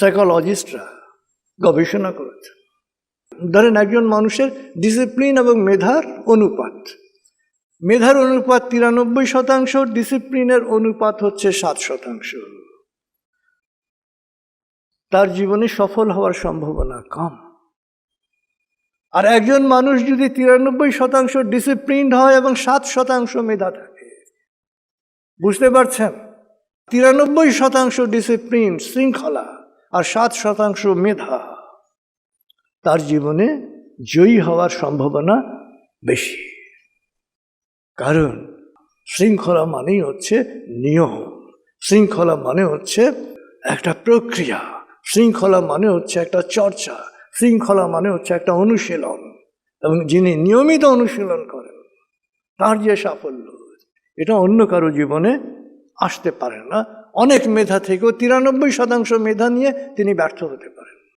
সাইকোলজিস্টরা গবেষণা করেছে ধরেন একজন মানুষের ডিসিপ্লিন এবং মেধার অনুপাত। মেধার অনুপাত তিরানব্বই শতাংশ ডিসিপ্লিনের অনুপাত হচ্ছে সাত শতাংশ। তার জীবনে সফল হওয়ার সম্ভাবনা কম। আর একজন মানুষ যদি তিরানব্বই শতাংশ ডিসিপ্লিনড হয় এবং সাত শতাংশ মেধা থাকে, বুঝতে পারছেন? তিরানব্বই শতাংশ ডিসিপ্লিন শৃঙ্খলা। আর সাত শতাংশ মেধা, তার জীবনে জয়ী হওয়ার সম্ভাবনা বেশি। কারণ শৃঙ্খলা মানেই হচ্ছে নিয়ম। শৃঙ্খলা মানে হচ্ছে একটা প্রক্রিয়া। শৃঙ্খলা মানে হচ্ছে একটা চর্চা। শৃঙ্খলা মানে হচ্ছে একটা অনুশীলন। এবং যিনি নিয়মিত অনুশীলন করেন, তার যে সাফল্য, এটা অন্য কারও জীবনে আসতে পারে না। অনেক মেধা থেকেও তিরানব্বই শতাংশ মেধা নিয়ে তিনি ব্যর্থ হতে পারেন।